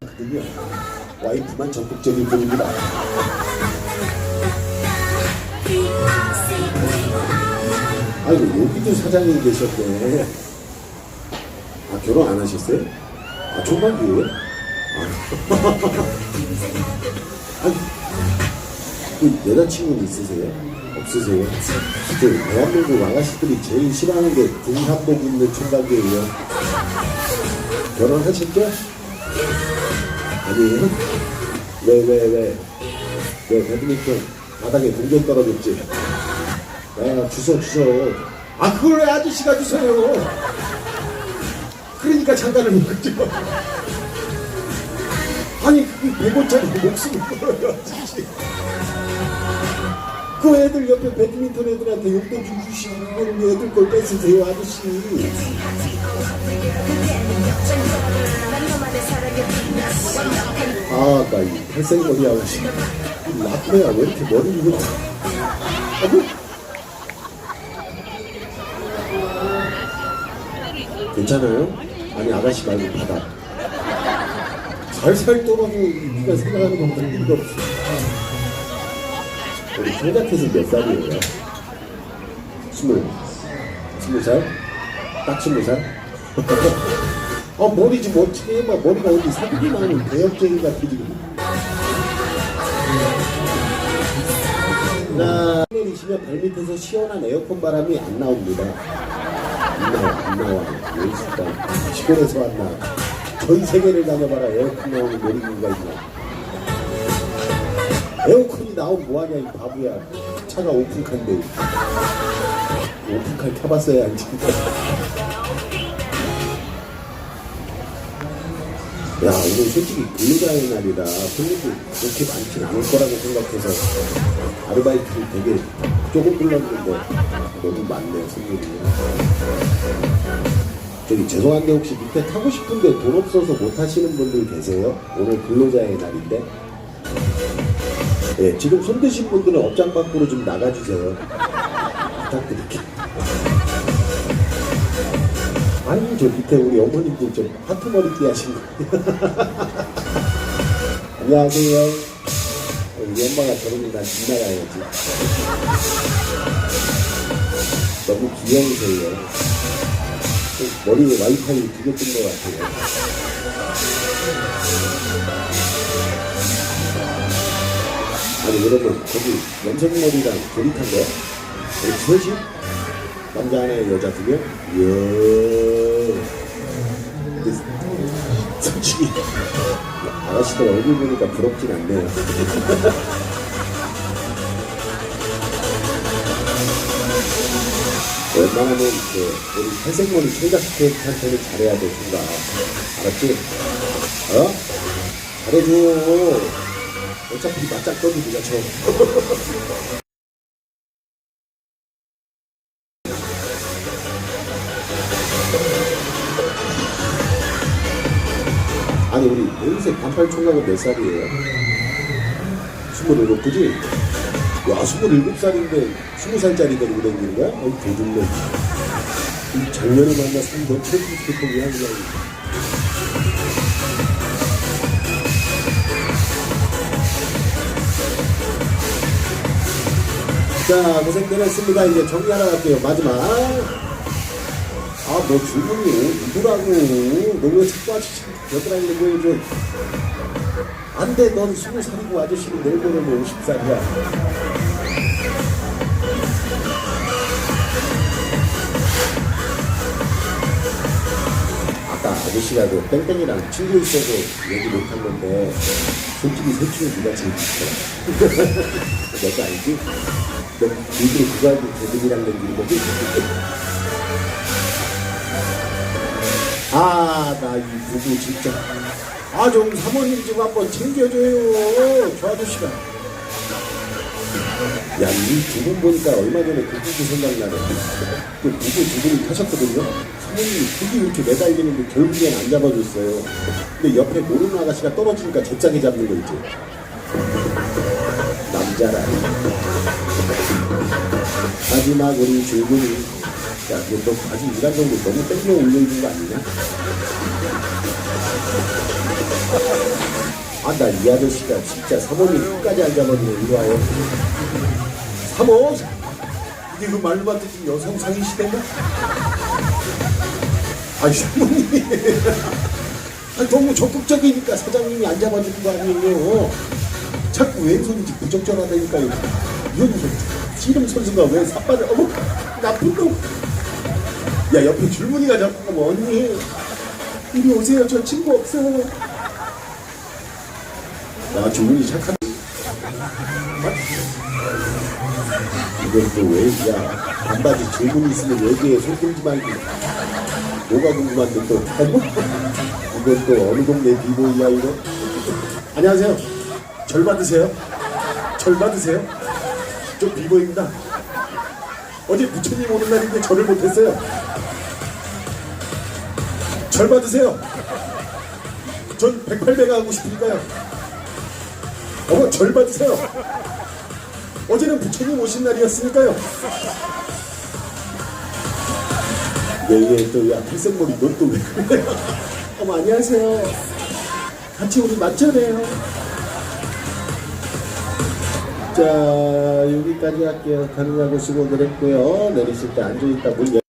거든요. 와이프만 적극적인 분입니다. 아이고 여기도 사장님 계셨네. 아 결혼 안 하셨어요? 아 총각이에요? 아. 아니, 그 여자친구는 있으세요? 없으세요? 그 대한민국 아가씨들이 제일 싫어하는 게 군사복 입는 총각이에요. 결혼하셨죠? 아니에요? 왜, 왜, 왜? 왜, 배드민턴 바닥에 동전 떨어졌지? 야, 주소, 주소. 아, 그걸 왜 아저씨가 주세요? 그러니까 장가를 못 갔죠. 아니, 그게 100원짜리 목숨을 걸어요, 아저씨. 그 애들 옆에 배드민턴 애들한테 용돈 좀 주시고, 애들 걸 뺏으세요, 아저씨. 아, 나 이 탈색머리 아가씨. 라떼야, 왜 이렇게 머리를 이렇게. 아이고. 괜찮아요? 아니, 아가씨 말고 받아. 살살 떠가고 네가 생각하는 것보다 일도 없어. 우리 총각해서 몇 살이에요? 스물. 스무 살? 딱 스무 살? 아 머리 좀 어떻게 해봐 머리가 어디 사기만 하는 대역쟁이 같은 지금 자 내리시면 발밑에서 시원한 에어컨 바람이 안 나옵니다 안 나와 안 나와 왜 있을까 시골에서 왔나 전 세계를 다녀봐라 에어컨 나오는 놀이기구가 있나 에어컨이 나오면 뭐하냐 이 바보야. 차가 오픈카인데. 오픈카 타봤어야 안 진짜 야 오늘 솔직히 근로자의 날이라 손님들 그렇게 많진 않을 거라고 생각해서 아르바이트를 되게 조금 불렀는데 너무 많네요 손님이. 저기 죄송한데 혹시 밑에 타고 싶은데 돈 없어서 못 타시는 분들 계세요? 오늘 근로자의 날인데 예, 지금 손 드신 분들은 업장 밖으로 좀 나가주세요. 부탁드릴게요. 아니 저 밑에 우리 어머님들 좀 하트 머리띠 하신 거. 안녕하세요. 우리 엄마가 저러니 난 지나가야지 너무 귀여우세요. 머리에 와이파이 두개 뜬것 같아요 아니 여러분 거기 염색머리랑 조립한 거 우리 셋이 남자 하나에 여자 두 명? 이야. 근데 솔직히 아가씨들 얼굴 보니까 부럽진 않네요. 웬만하면 그 우리 탈색머리 총각한테는 잘해야 돼, 총각. 알았지? 어? 잘해줘. 어차피 맞짱떠기 네가 쳐. 아니 우리 연색 반팔 총각은 몇 살이에요? 스물일곱 그지? 야 스물일곱 살인데 스무 살짜리 데리고 다니는 거야? 어이 이 작년에 만났으면 너 최고스토통이야 그냥 자 고생들 했습니다 이제 정리하러 갈게요 마지막 아, 너 주문이 누구라고? 너왜 자꾸 아저씨 여드라 있는 거예요, 좀. 안 돼, 넌 스무 살이고 아저씨는 내일 모레면 오십 살이야. 아까 아저씨가 그 땡땡이랑 친구 있어서 얘기 못한 건데, 솔직히 셋 중에 누가 제일 비싸? 너도 알지? 그거 알고 대등이랑 댕기는 거지? 아, 나이 부부 진짜. 아, 좀 사모님 좀 한번 챙겨줘요. 저 아저씨가. 야, 이 두 분 보니까 얼마 전에 그 부부 생각나네. 그 부부 두 분이 타셨거든요. 사모님이 그게 이렇게 매달리는데 결국엔 안 잡아줬어요. 근데 옆에 모르는 아가씨가 떨어지니까 제짝에 잡는 거 있지. 남자라. 마지막 우리 줄근이. 야, 너, 너 아직 일한 정도 너무 땡겨 올려있는 거 아니냐? 아, 나 이 아저씨가 진짜 사모님 끝까지 안 잡아주네. 이리 와요. 사모! 이게 그 말로만 듣는 여성상의 시대인가? 아니, 사모님이. 아니, 너무 적극적이니까 사장님이 안 잡아주는 거 아니에요. 자꾸 왼손인지 부적절하다니까요. 이런 씨름 선수가 왜 삿발을, 어머, 나쁜 놈. 야, 옆에 줄무늬가 자꾸 가면 언니, 이리 오세요. 저 친구 없어요. 야, 줄무늬 착한. 이건 또 왜, 야, 반바지 줄무늬 있으면 여기에 손 들지 말고. 뭐가 궁금한데 또. 이건 또 어느 동네 비보이야, 이거? 안녕하세요. 절 받으세요. 절 받으세요. 저 비보입니다. 어제 부처님 오는 날인데 절을 못했어요. 절 받으세요. 전 108배가 하고 싶으니까요. 어머, 절 받으세요. 어제는 부처님 오신 날이었으니까요. 얘얘 또, 야, 탈색머리 넌 또 왜 그래? 어머, 안녕하세요. 같이 우리 맞춰래요. 자, 여기까지 할게요. 가느냐고 수고들 했고요. 내리실 때 앉아있다 문 열-